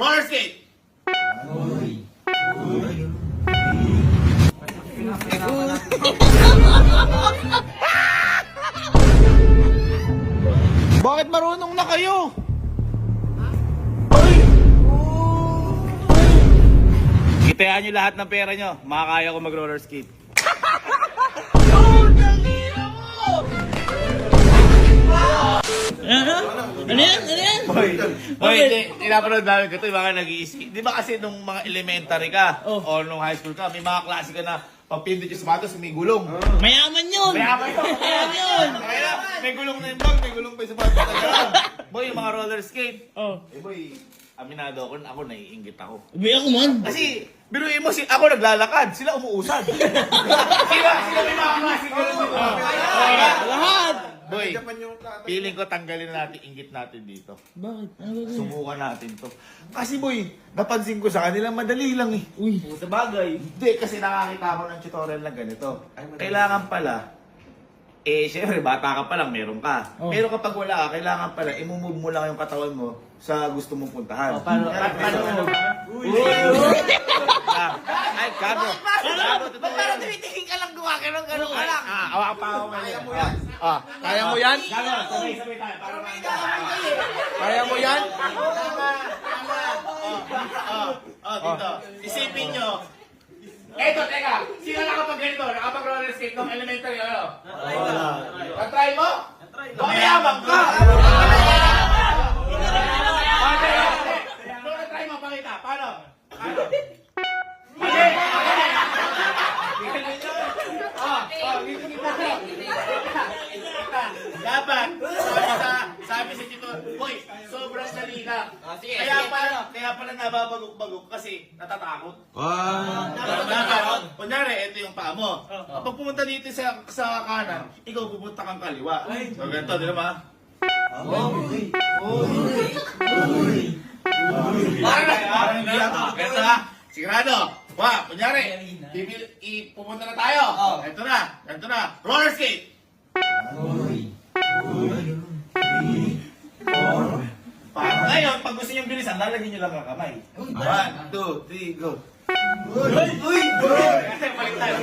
Roller skate! Bakit marunong na kayo? Ay! Kitayaan nyo lahat ng pera nyo. Makakaya ko mag-roller skate. Hoy, hoy, hindi, pinapanood namin ko ito, yung mga nag Di ba kasi nung mga elementary ka, Oh. o nung high school ka, may mga klase ka na pag pindot yung sapatos, may gulong. Mayaman yun! May amay yun. Mayaman yun! Kaya, may gulong na yung bag, may gulong pa yung sapatos. Boy, yung mga roller skate. Oh. Eh boy, aminado ako, ako naiingit ako. Ubi ako man. Kasi, biruin mo, si, ako naglalakad, sila umuusad. sila, sila may mga klase ganun dito. Lahat! Boy, feeling ko tanggalin na natin, ingit natin dito. Bakit? Ano? Subukan natin to. Kasi boy, napansin ko sa kanila, madali lang eh. Uy. Sa bagay. Hindi, kasi nakakita ko ng tutorial na ganito. Kailangan pala, eh, syempre, bata ka pa lang, meron ka. Oh. Pero kapag wala ka, kailangan pala, imumove mo lang yung katawan mo sa gusto mong puntahan. Oh, paano- paano- paano- Uy! Ah, Ay, gago. Gago, totoo Ba't parang yan. tumitingin ka lang gano'n ka lang? Ah, awak pa ako ngayon. Kaya mo yan. Ah, kaya mo yan? Gago, sabay-sabay tayo. Para Kaya mo yan? Oh, oh, dito. Isipin nyo. Eto, teka. Sino nakapag ganito? Nakapag roller skate nung elementary, ano? Wala. Na-try mo? Mamayabang ka! Natatakot. Dapat, kunyari, ito yung paa mo. Kapag pumunta dito sa sa kanan, ikaw pupunta kang kaliwa. So, ganito, di ba? Parang, hindi ako. Ganito ha. Sigurado. Wa, kunyari, pipil, ipupunta na tayo. Ito na, ganito na. Roller skate. Ngayon, pag gusto nyo bilisan, lalagyan nyo lang ang kamay. One, two, three, go. Uy! Uy! Kasi balik tayo.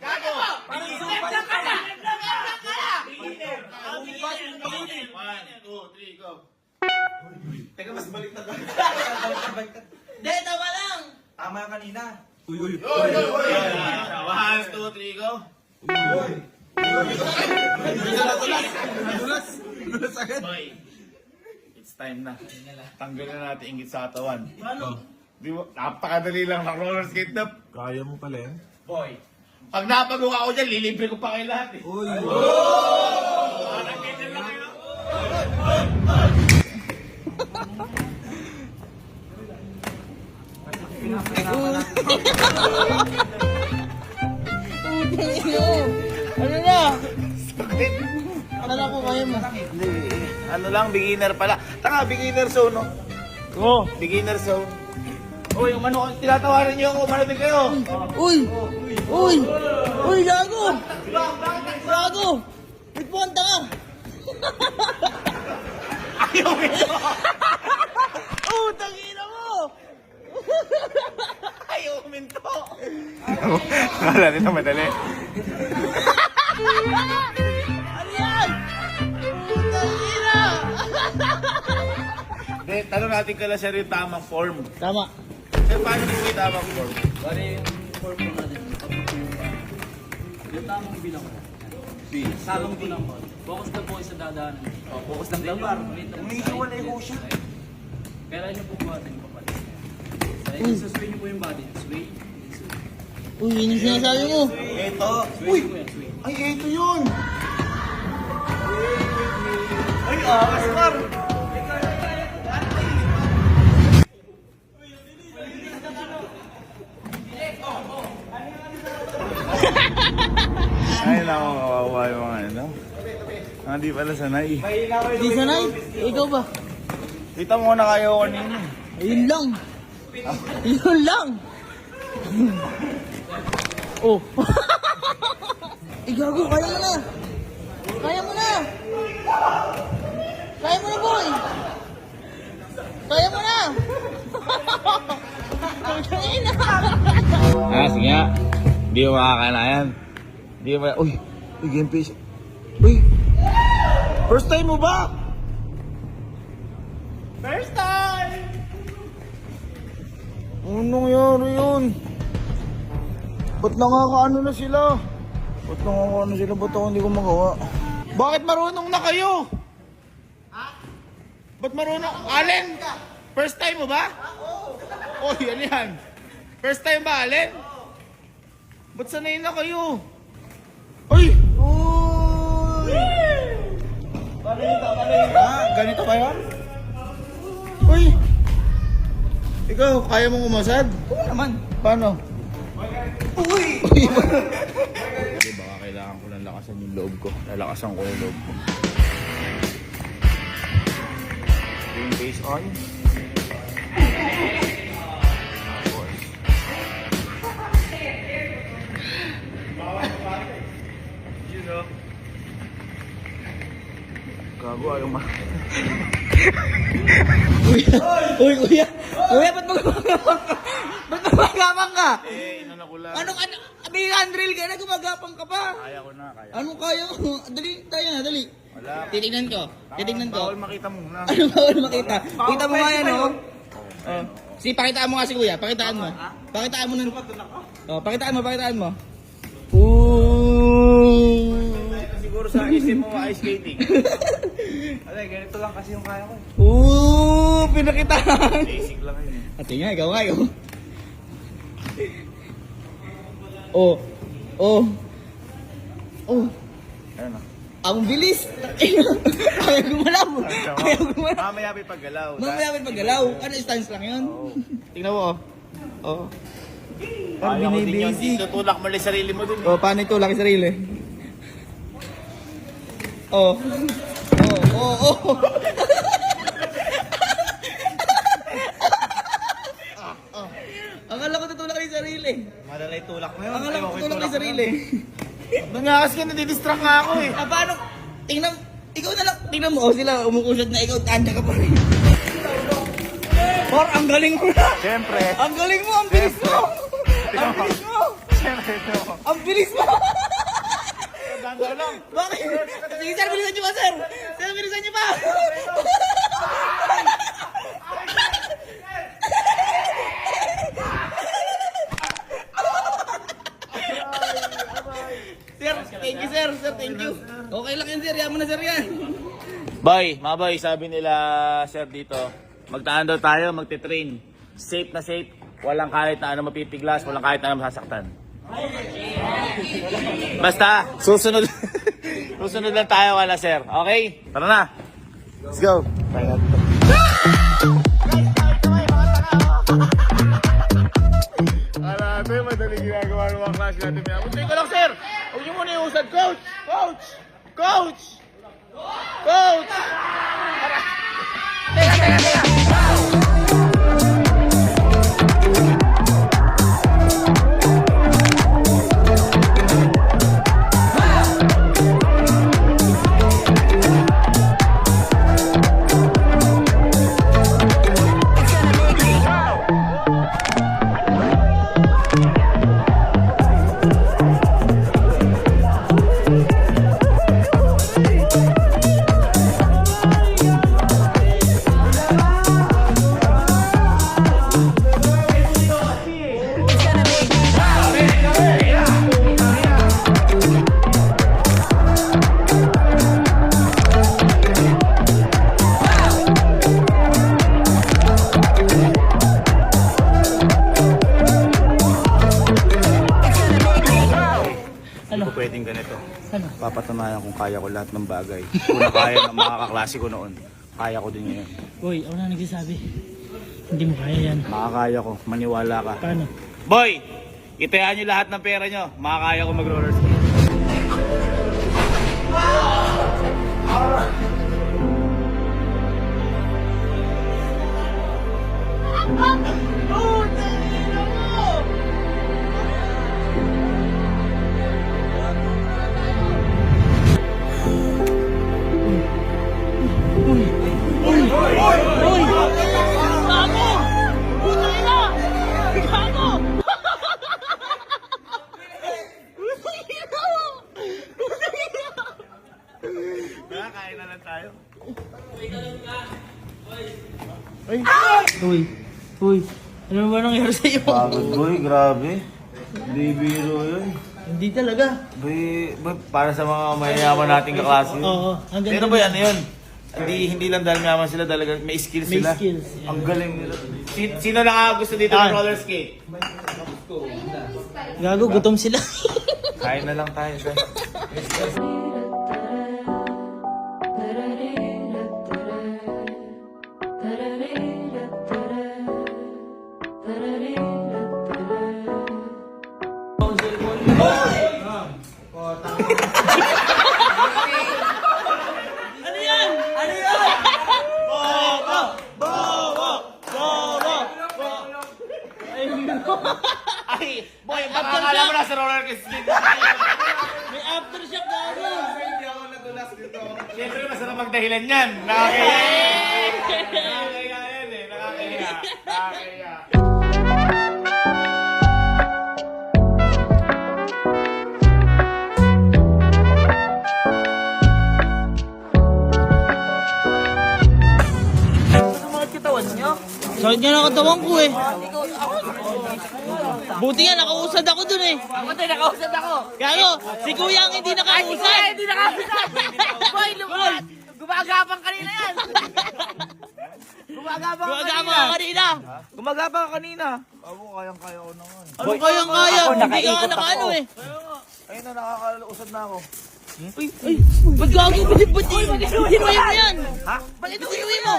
Gago! Parang super ka na! One, two, three, go. Teka, mas balik na tayo. Hindi, tama lang! Tama kanina. One, Boy, it's time na. Tanggalin na natin ingit sa katawan. Di ba? Napakadali lang ng roller skate na. Kaya mo pala yan. Boy, pag napagawa ako dyan, lilibre ko pa kayo lahat eh. Uy! Ano na? Akala ko kaya mo. Hindi, ano lang, beginner pala. Tanga, beginner zone, no? Oo. Beginner zone. Uy, umano, tinatawaran niyo ako, umano din kayo. Uy! Uy! Uy, gago! Gago! Nagpunta ka! Ayaw ito. Utang ino mo! Ayaw uminto. Wala na madali. Tanong natin kala siya rin tamang form. Tama. Eh, paano yung tamang form? Bali, yung form po natin, kapag yung, yung tamang bilang ko. Tamang bilang ko. Focus na po sa dadaanan. Oh, focus lang daw ba? Umiiwan ay ho siya. Kaya yun po po natin papalit. Dahil sa sway niyo po yung body. Sway. Uy, yun yung sinasabi mo. Ito. Sway. Ay, ito yun. Ay, ah, Oscar. Ay, naku, kawawa yung mga ano. Ah, di pala sanay. Di sanay. Ikaw ba? Kita mo na kayo kanina. Ayun lang. Yun lang. oh. Igago, kaya mo na. Kaya mo na. Kaya mo na, boy! Kaya mo na! Kaya na! Ah, sige nga. Hindi mo makakanayan. Hindi mo Uy! Uy, game face. Uy! First time mo ba? First time! Ano nangyari yun? Ba't nakakaano na sila? Ba't nakakaano sila? Ba't ako hindi ko magawa? Bakit marunong na kayo? Ha? Ba't marunong? Allen? First time mo ba? Oo. Oh, yan yan. First time ba, Allen? Ba't sanay na kayo? Uy! Uy! Ah, ganito ba yun? Uy! Ikaw, kaya mong umasad? Oo naman. Paano? Uy! Uy! Baka kailangan ko lang lakasan yung loob ko. Lalakasan ko yung loob ko. Yung base on. Gago, ayaw ma... Uy, kuya! Kuya, ba't magmagapang ka? Ba't magmagapang ka? Eh, inano ko lang. Anong, ano, may handrill ka na, gumagapang ka pa. Kaya ko na, kaya. Anong kaya mo? Dali, tayo na, dali. Wala. Titignan ko. Titignan ko. Bawal makita muna. Ano bawal makita? Kita mo nga yan, oh. Oh. Si, pakitaan mo nga si kuya. Pakitaan mo. Pakitaan mo nun. Oh, pakitaan mo, pakitaan mo. Ooh. Siguro sa isip mo, ice skating. Alay, ganito lang kasi yung kaya ko. eh. Ooh, pinakitaan. Basic lang yun eh. Ate nga, ikaw nga, ikaw. Oh. Oh. Oh. Ayun na. Ang bilis. Kaya gumalaw. Kaya gumalaw. Mamaya may paggalaw. Mamaya may paggalaw. Ano, stance lang yun? Tingnan mo, oh. Oh. Kaya ko din yun. binibasic. Tutulak mo lang yung sarili mo dun. Oh, paano ito? Laki sarili. Oh. Oh, oh, oh. Akala ko tutulak yung sarili. Madalay tulak mo yun. Akala ko tutulak tulak yung sarili. Nga kasi nadidistract nga ako eh. Ah, paano? Tingnan, ikaw na lang. Tingnan mo, oh, sila umukusot na ikaw, tanda ka pa rin. Or, ang galing mo na. Siyempre. Ang galing mo, ang bilis mo. Ang bilis mo. Siyempre ito. Ang bilis mo. Bakit? Sige, sir, bilisan niyo pa, sir. Sir, bilisan niyo pa. Sir, thank you, sir. Sir, thank you. Okay lang yan, sir. Yaman na, sir, yan. Boy, mga boy, sabi nila sir dito, magtaan daw tayo, magte-train. Safe na safe, walang kahit na ano mapipiglas, walang kahit na ano masasaktan. Basta, susunod. susunod lang tayo wala sir. Okay? Tara na. Let's go. Ala, ito yung madali ginagawa ng mga klase natin. Munti ko lang, sir! Huwag niyo muna iusad. Coach! Coach! Coach! Coach! Hindi pwedeng ganito. Papatunayan kung kaya ko lahat ng bagay. Kung kaya ng mga kaklase ko noon, kaya ko din ngayon. Boy, ako na nagsasabi. Hindi mo kaya yan. Makakaya ko, maniwala ka. Paano? Boy! Itayaan nyo lahat ng pera nyo. Makakaya ko mag-roller skate. Uy, Uy. Uy. Ano ba nangyari sa'yo? Pagod boy, grabe. Hindi biro yun. Hindi talaga. Boy, boy, para sa mga mayayaman nating kaklase. Oo. Ang ganda Pero boy, ano yun? Hindi, hindi lang dahil mayaman sila, talaga may skills May sila. skills, Ang galing nila. Si- Sino nakagusto dito ng roller skate? Gago, gutom sila. Kain na lang tayo. boy. sa roller skate. May aftershock gago. Siyempre, masarap magdahilan yan. Nakakaya. Nakakaya Sakit nga ng katawan ko eh. Buti nga, nakausad ako dun eh. Ako din, nakausap ako. Gago, si kuya ang hindi nakausad. Ay, hindi nakausap. Boy, lumat. Gumagapang kanina yan. Gumagapang Gumagama ka kanina. Gumagaba ka kanina. Ako, kayang-kaya ko naman. Ano kayang kaya? Ako, Hindi ka nakaano eh. Ayun na, nakakalusad na ako. Uy, uy, ba't gago? Ba't ba't mo yan? Ha? Ba't inuwi mo?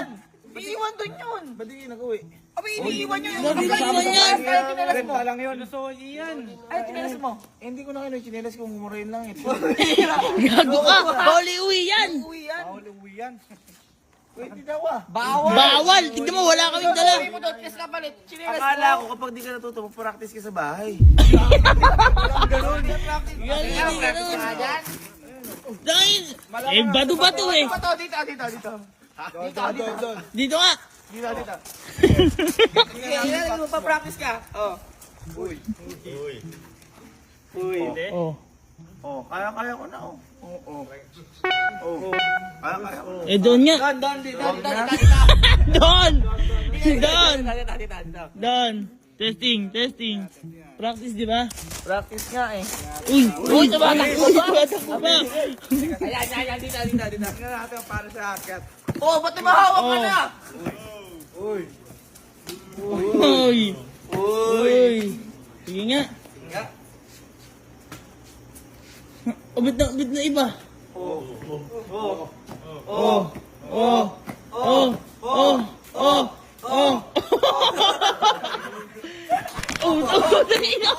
Iiwan doon yun. Ba't di nag-uwi? Abi, iniiwan nyo yun. Gago ka naman yan. Ay, mo. lang yun. Ko iyan. Ay, tinalas mo. Eh, hindi ko na kayo chinelas kung mumurahin lang eh. Gago ka. Bawal iuwi yan. Uwi yan. Bawal uwi yan. Pwede daw ah. Bawal. Bawal. Tignan mo, wala kaming dala. mo doon, kiss ka palit. Chinilas Akala ko kapag di ka natuto, mag-practice ka sa bahay. Ganun. Galing. Dahil, eh, bato-bato eh. Dito, dito, dito, dito. Dito, dito. Dito nga. Dito, dito. Ilan mo pa practice ka? Oh. Oh. Oh, kaya-kaya ko na oh. Oo. Oh, oh. Kaya-kaya ko. Eh, doon nga. Doon, doon, Doon. Doon. dito. Doon. Testing, testing. Practice, di ba? Practice nga eh. Uy, uy, tumatakbo ba? Tumatakbo ba? Ayan, ayan, dito, dito, dito. Tingnan natin para sa akyat. Oh, ba't mahawak ka na? Uy. Uy. Uy. Sige nga. O, ba't na, ba't na iba? Oh. Oh. Oh. Oh. Oh. Oh. Oh. Oh, oh, dali na.